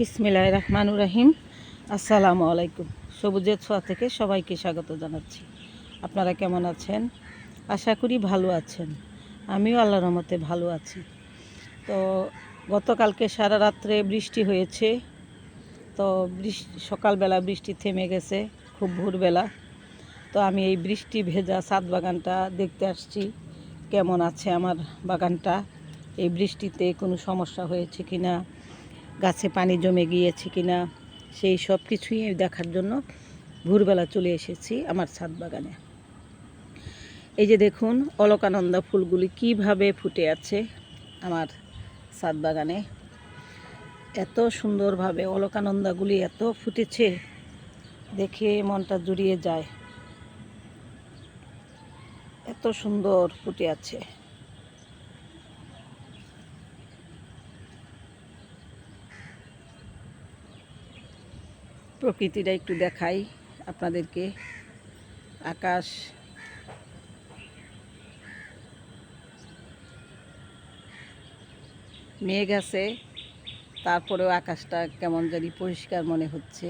বিসমিল্লাহ রহমানুর রহিম। আসসালামু আলাইকুম। সবুজের ছোঁয়া থেকে সবাইকে স্বাগত জানাচ্ছি। আপনারা কেমন আছেন? আশা করি ভালো আছেন। আমিও আল্লাহর রহমতে ভালো আছি। তো গতকালকে সারা রাত্রে বৃষ্টি হয়েছে। তো বৃষ্টি, সকালবেলা বৃষ্টি থেমে গেছে, খুব ভোরবেলা। তো আমি এই বৃষ্টি ভেজা সাত বাগানটা দেখতে আসছি। কেমন আছে আমার বাগানটা? এই বৃষ্টিতে কোনো সমস্যা হয়েছে কি না গাছে পানি জমে গিয়েছে কি না সেই সব কিছুই দেখার জন্য ভোরবেলা চলে এসেছি আমার ছাদ বাগানে। এই যে দেখুন, অলকানন্দা ফুলগুলি কীভাবে ফুটে আছে আমার ছাদ বাগানে। এত সুন্দরভাবে অলকানন্দাগুলি এত ফুটেছে, দেখে মনটা জুড়িয়ে যায়। এত সুন্দর ফুটে আছে। প্রকৃতিটা একটু দেখাই আপনাদেরকে। আকাশ। মেঘ আছে তারপরেও আকাশটা কেমন জানি পরিষ্কার মনে হচ্ছে।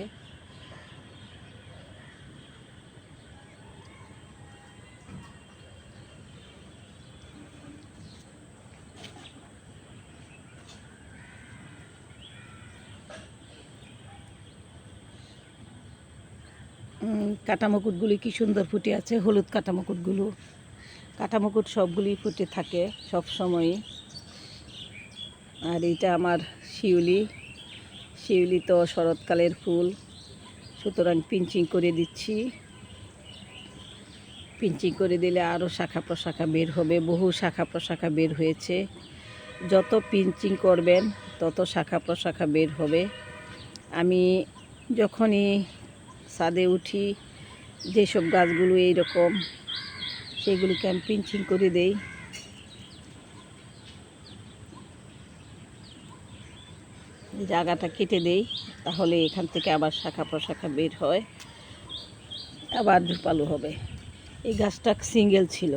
কাটামুকুটগুলি কি সুন্দর ফুটে আছে, হলুদ কাটামুকুটগুলো। কাটামুকুট সবগুলি ফুটে থাকে সব সময়ই আর এটা আমার শিউলি। শিউলি তো শরৎকালের ফুল। সুতরাং পিঞ্চিং করে দিচ্ছি। পিঞ্চিং করে দিলে আরও শাখা প্রশাখা বের হবে, বহু শাখা প্রশাখা বের হয়েছে। যত পিঞ্চিং করবেন, তত শাখা প্রশাখা বের হবে। আমি যখনই ছাদে উঠি, যেসব গাছগুলো এইরকম সেগুলিকে আমি পিঞ্চিং করে দেই। জায়গাটা কেটে দেই, তাহলে এখান থেকে আবার শাখা প্রশাখা বের হয়, আবার ঝোপালো হবে। এই গাছটা সিঙ্গেল ছিল।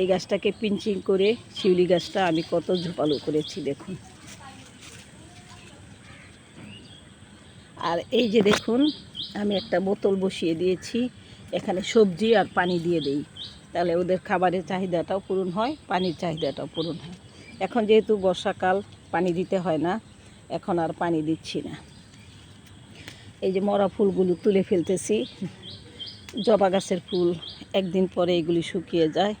এই গাছটাকে পিঞ্চিং করে শিউলি গাছটা আমি কত ঝোপালো করেছি, দেখুন। আর এই যে দেখুন আমি একটা বোতল বসিয়ে দিয়েছি, এখানে সবজি আর পানি দিয়ে দেই। তাহলে ওদের খাবারের চাহিদাটাও পূরণ হয়, পানির চাহিদাটাও পূরণ হয়। এখন যেহেতু বর্ষাকাল, পানি দিতে হয় না, এখন আর পানি দিচ্ছি না। এই যে মরা ফুলগুলো তুলে ফেলতেছি, জবা গাছের ফুল, একদিন পরে এগুলি শুকিয়ে যায়,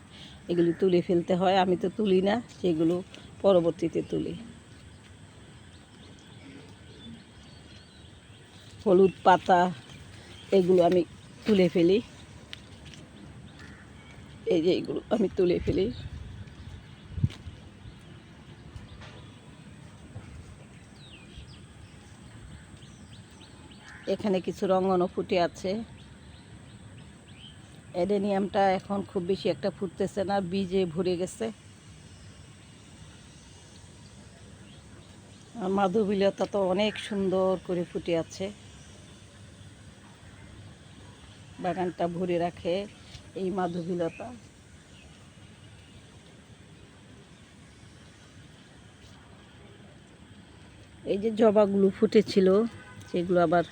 এগুলি তুলে ফেলতে হয়। আমি তো তুলি না সেগুলো পরবর্তীতে তুলি। হলুদ পাতা, এগুলো আমি তুলে ফেলি। এই যে এইগুলো আমি তুলে ফেলি। এখানে কিছু রঙনও ফুটে আছে। এডেনিয়ামটা এখন খুব বেশি একটা ফুটতেছে না, বীজে ভরে গেছে। আর মাধবীলতা তো অনেক সুন্দর করে ফুটে আছে। বাগানটা ভরে রাখে এই মাধবীলতা। এই যে জবাগুলো ফুটেছিল, সেগুলো আবার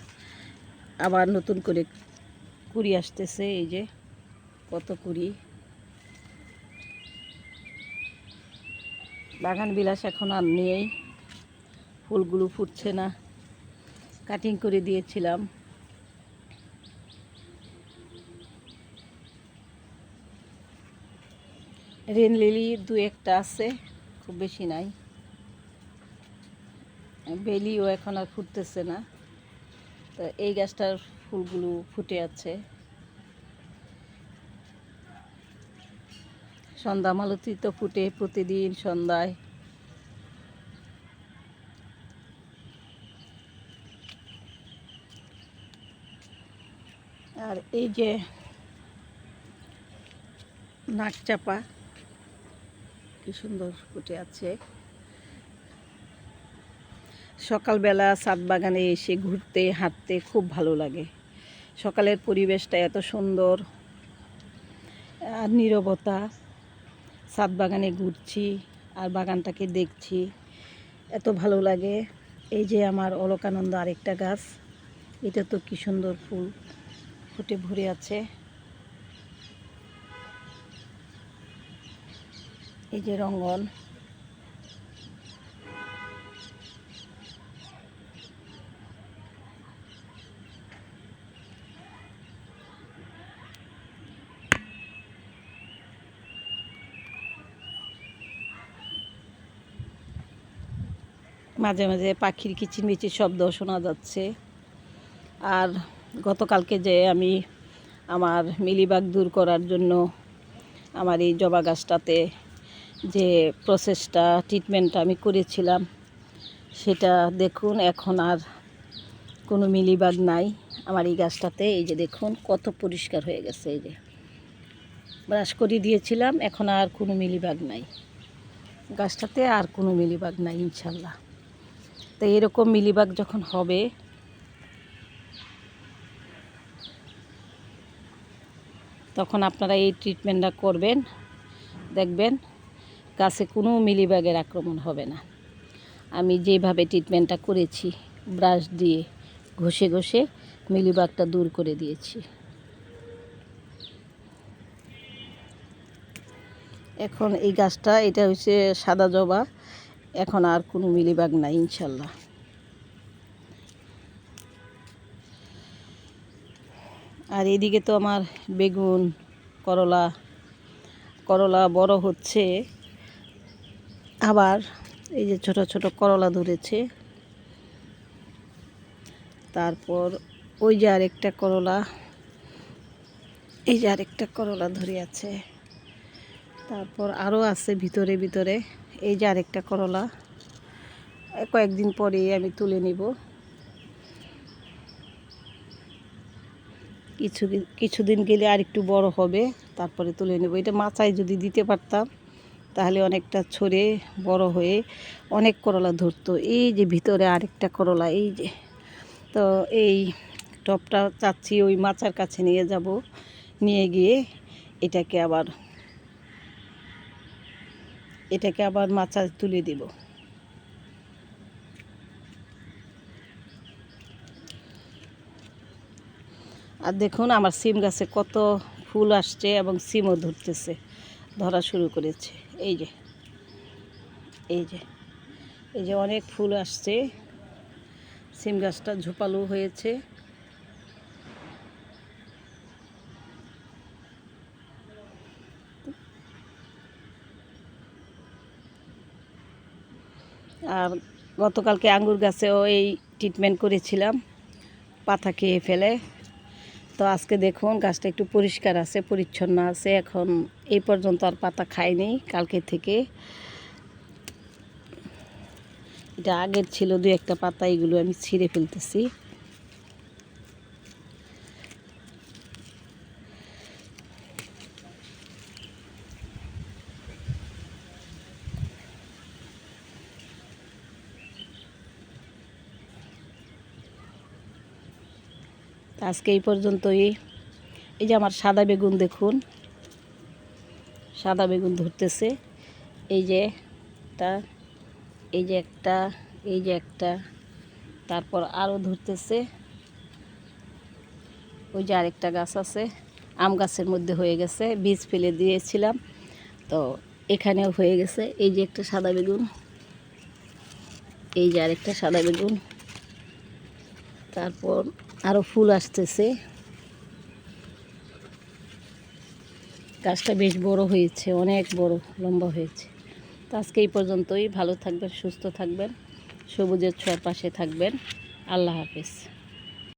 আবার নতুন করে কুড়ি আসতেছে, এই যে কত কুড়ি। বাগান বিলাস এখন আর নেই, ফুলগুলো ফুটছে না। কাটিং করে দিয়েছিলাম। রেন লিলি দু একটা আছে, খুব বেশি নাই। বেলিও এখন আর ফুটতেছে না। তো এই গাছটার ফুলগুলো ফুটে আছে। সন্ধ্যা মালতি তো ফুটে প্রতিদিন সন্ধ্যায়। আর এই যে নাক চাপা। কি সুন্দর ফুটে আছে। সকালবেলা ছাদ বাগানে এসে ঘুরতে, হাঁটতে খুব ভালো লাগে। সকালের পরিবেশটা এত সুন্দর আর নীরবতা। সাত বাগানে ঘুরছি আর বাগানটাকে দেখছি, এত ভালো লাগে। এই যে আমার অলকানন্দ আরেকটা গাছ, এটা তো কি সুন্দর ফুল ফুটে ভরে আছে। এই যে রঙ্গন মাঝে মাঝে পাখির কিচিরমিচির শব্দ শোনা যাচ্ছে। আর গতকালকে যে আমি আমার মিলিবাগ দূর করার জন্য আমার এই জবা গাছটাতে যে প্রসেসটা ট্রিটমেন্টটা আমি করেছিলাম, সেটা দেখুন, এখন আর কোনো মিলিবাগ নাই। আমার এই গাছটাতে, এই যে দেখুন, কত পরিষ্কার হয়ে গেছে এই যে। ব্রাশ করে দিয়েছিলাম, এখন আর কোনো মিলিবাগ নাই। গাছটাতে আর কোনো মিলিবাগ নাই, ইনশাল্লাহ। তো এরকম মিলিবাগ যখন হবে, তখন আপনারা এই ট্রিটমেন্টটা করবেন, দেখবেন। গাছে কোনো মিলিবাগের আক্রমণ হবে না। আমি যেভাবে ট্রিটমেন্টটা করেছি ব্রাশ দিয়ে ঘষে ঘষে মিলিবাগটা দূর করে দিয়েছি। এখন এই গাছটা, এটা হচ্ছে সাদা জবা। এখন আর কোনো মিলিবাগ নাই, ইনশাল্লাহ। আর এদিকে তো আমার বেগুন, করলা করলা বড় হচ্ছে। আবার এই যে ছোট ছোট করলা ধরেছে। তারপর ওই যে আরেকটা করলা, এই যে আরেকটা করলা ধরে আছে। তারপর আরও আছে ভিতরে ভিতরে এই যে আরেকটা করলা। কয়েকদিন পরেই আমি তুলে নিব। কিছু কিছুদিন গেলে আর একটু বড় হবে, তারপরে তুলে নেব। এটা মাচায় যদি দিতে পারতাম তাহলে অনেকটা ছড়ে বড় হয়ে অনেক করলা ধরতো। এই যে ভিতরে আরেকটা করলা, এই যে। তো এই টপটা চাচ্ছি ওই মাচার কাছে নিয়ে যাব। নিয়ে গিয়ে এটাকে আবার এটাকে আবার মাচা তুলে দিব। আর দেখুন আমার সিম গাছে কত ফুল আসছে এবং সিমও ধরতেছে। ধরা শুরু করেছে। এই যে এই যে এই যে অনেক ফুল আসছে। সিম গাছটা ঝোপালো হয়েছে। আর গতকালকে আঙ্গুর গাছেও এই ট্রিটমেন্ট করেছিলাম, পাতা খেয়ে ফেলে। তো আজকে দেখুন, গাছটা একটু পরিষ্কার আছে, পরিচ্ছন্ন আছে। এখন এই পর্যন্ত আর পাতা খায়নি কালকে থেকে। এটা আগের ছিল দু একটা পাতা, এগুলো আমি ছিঁড়ে ফেলতেছি। আজকে এই পর্যন্তই। এই যে আমার সাদা বেগুন দেখুন। সাদা বেগুন ধরতেছে। এই যে একটা, এই যে একটা, এই যে একটা। তারপর আরও ধরতেছে। ওই যে আরেকটা গাছ আছে। আম গাছের মধ্যে হয়ে গেছে। বীজ ফেলে দিয়েছিলাম। তো এখানেও হয়ে গেছে। এই যে একটা সাদা বেগুন। এই যে আরেকটা সাদা বেগুন। তারপর আরও ফুল আসতেছে। গাছটা বেশ বড় হয়েছে, অনেক বড়, লম্বা হয়েছে। তো আজকে এই পর্যন্তই। ভালো থাকবেন, সুস্থ থাকবেন, সবুজের ছোঁয়ার পাশে থাকবেন। আল্লাহ হাফিজ।